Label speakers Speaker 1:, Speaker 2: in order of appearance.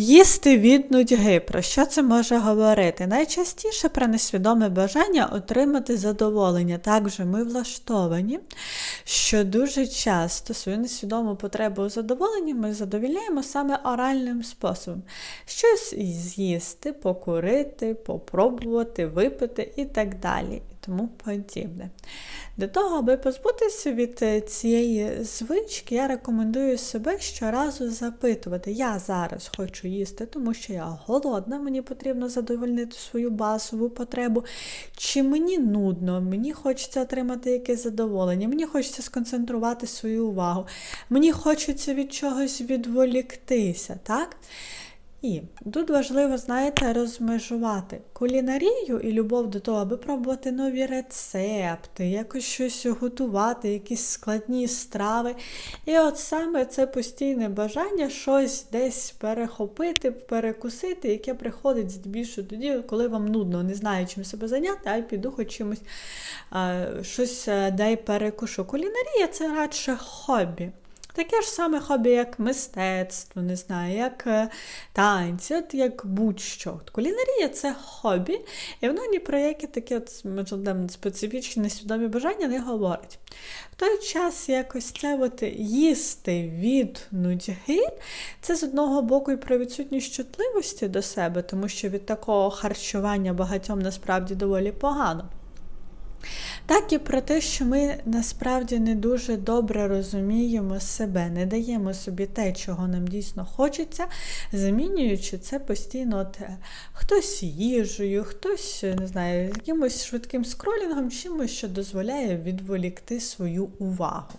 Speaker 1: Їсти від нудьги. Про що це може говорити? Найчастіше про несвідоме бажання отримати задоволення. Так ми влаштовані, що дуже часто свою несвідому потребу у задоволенні ми задовільняємо саме оральним способом. Щось з'їсти, покурити, попробувати, випити і так далі. Тому подібне. Для того, аби позбутися від е, цієї звички, я рекомендую себе щоразу запитувати: я зараз хочу їсти, тому що я голодна, мені потрібно задовольнити свою базову потребу. Чи мені нудно, мені хочеться отримати якесь задоволення, мені хочеться сконцентрувати свою увагу, мені хочеться від чогось відволіктися. так? І тут важливо, знаєте, розмежувати кулінарію і любов до того, аби пробувати нові рецепти, якось щось готувати, якісь складні страви. І от саме це постійне бажання щось десь перехопити, перекусити, яке приходить здебільшого тоді, коли вам нудно, не знаю, чим себе зайняти, а й піду хоч чимось а, щось дай перекушу. Кулінарія це радше хобі. Таке ж саме хобі, як мистецтво, не знаю, як е, танці, от як будь-що. От Кулінарія це хобі, і воно ні про які такі от, можливо, специфічні несвідомі бажання не говорить. В той час якось це от їсти від нудьги, це з одного боку і про відсутність чутливості до себе, тому що від такого харчування багатьом насправді доволі погано. Так і про те, що ми насправді не дуже добре розуміємо себе, не даємо собі те, чого нам дійсно хочеться, замінюючи це постійно от, е, хтось їжею, хтось не знаю, якимось швидким скролінгом, чимось, що дозволяє відволікти свою увагу.